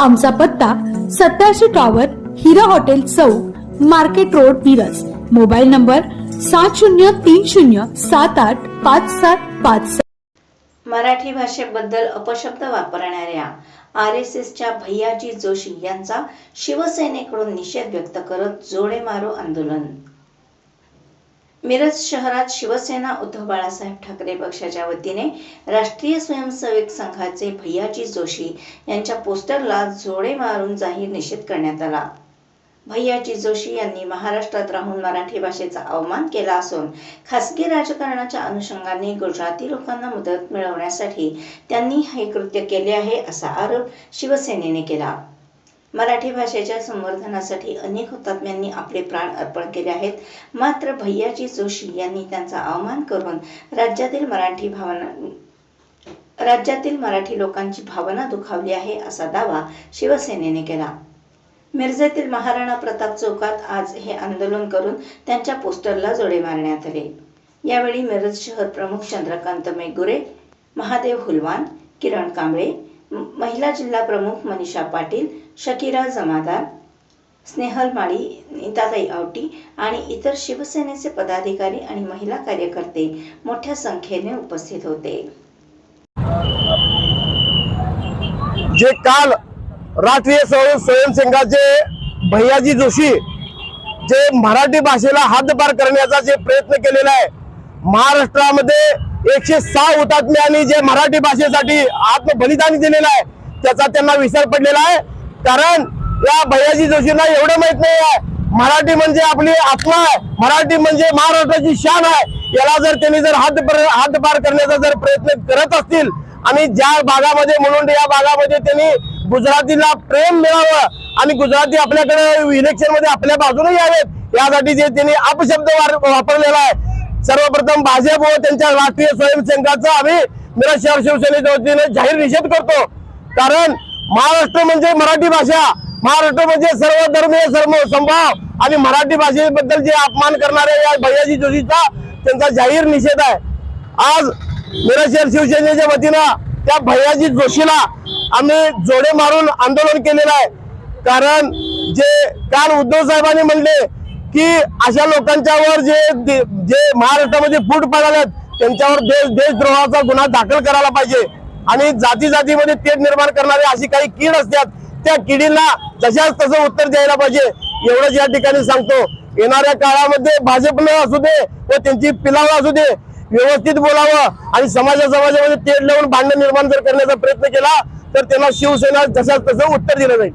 आमचा पत्ता सत्याऐंशी टॉवर हिरा हॉटेल चौक market road Miraj. Mobile number सात शून्य तीन शून्य सात आठ पाच सात पाच सात मराठी भाषेबद्दल अपशब्द वापरणाऱ्या आर एस एसच्या भैयाजी जोशी यांचा शिवसेनेकडून निषेध व्यक्त करत जोडे मारो आंदोलन. मिरज शहरात शिवसेना उद्धव बाळासाहेब ठाकरे पक्षाच्या वतीने राष्ट्रीय स्वयंसेवक संघाचे भैयाजी जोशी यांच्या पोस्टरला जोडे मारून जाहीर निषेध करण्यात आला. भैयाजी जोशी यांनी महाराष्ट्रात राहून मराठी भाषेचा अवमान केला असून खासगी राजकारणाच्या अनुषंगाने गुजराती लोकांना मदत मिळवण्यासाठी त्यांनी हे कृत्य केले आहे असा आरोप शिवसेनेने केला. मराठी भाषेच्या संवर्धनासाठी अनेक हुतात्म्यांनी आपले प्राण अर्पण केले आहेत. मात्र भैयाजी जोशी यांनी त्यांचा अवमान करून राज्यातील मराठी भावना राज्यातील मराठी लोकांची भावना दुखावली आहे असा दावा शिवसेनेने केला. मिरजेतील महाराणा प्रताप चौकात आज हे आंदोलन करून त्यांच्या पोस्टरला जोडे मारण्यात आले. यावेळी मिरज शहर प्रमुख चंद्रकांत मेगुरे महादेव हुलवान किरण कांबळे महिला जिल्हा प्रमुख मनीषा पाटील शकीरा जमादार स्नेहल माळी नीताताई आवटी आणि इतर शिवसेनेचे पदाधिकारी आणि महिला कार्यकर्ते मोठ्या संख्येने उपस्थित होते. जे काल राष्ट्रीय स्वयं स्वयंसेवकाचे भैयाजी जोशी जे मराठी भाषेला हातभार करण्याचा जे प्रयत्न केलेला आहे महाराष्ट्रामध्ये एकशे सहा हुतात्म्यांनी जे मराठी भाषेसाठी आत्मबलिदान दिलेलं आहे त्याचा त्यांना विसर पडलेला आहे. कारण या भैयाजी जोशींना एवढं माहीत नाही आहे मराठी म्हणजे आपली आत्मा आहे मराठी म्हणजे महाराष्ट्राची शान आहे. याला जर त्यांनी जर हात हातभार करण्याचा जर प्रयत्न करत असतील आणि ज्या भागामध्ये म्हणून या भागामध्ये त्यांनी गुजरातीला प्रेम मिळावं आणि गुजराती आपल्याकडे इलेक्शनमध्ये आपल्या बाजूने यावेत यासाठी जे त्यांनी अपशब्द वापरलेला आहे सर्वप्रथम भाजप व त्यांच्या राष्ट्रीय स्वयंसेवकाचा आम्ही मिरज शहर शिवसेनेच्या वतीने जाहीर निषेध करतो. कारण महाराष्ट्र म्हणजे मराठी भाषा. महाराष्ट्र म्हणजे सर्व धर्मीय सर्व संभाव आणि मराठी भाषेबद्दल जे अपमान करणाऱ्या या भैयाजी जोशीचा त्यांचा जाहीर निषेध आहे. आज मिरज शहर शिवसेनेच्या वतीनं त्या भैयाजी जोशीला आम्ही जोडे मारून आंदोलन केलेलं आहे. कारण जे काल उद्धव साहेबांनी म्हणले की अशा लोकांच्यावर जे जे महाराष्ट्रामध्ये फूट पडाल्यात त्यांच्यावर देश देशद्रोहाचा गुन्हा दाखल करायला पाहिजे. आणि जाती जातीमध्ये तेढ निर्माण करणारे अशी काही कीड असतात त्या किडीला जशाच तसं उत्तर द्यायला पाहिजे. एवढंच या ठिकाणी सांगतो. येणाऱ्या काळामध्ये भाजपनं असू दे व त्यांची पिलावं असू दे व्यवस्थित बोलावं आणि समाजा समाजामध्ये तेढ लावून भांडण निर्माण जर करण्याचा प्रयत्न केला तर त्यांना शिवसेना जशाच तसं उत्तर दिलं जाईल.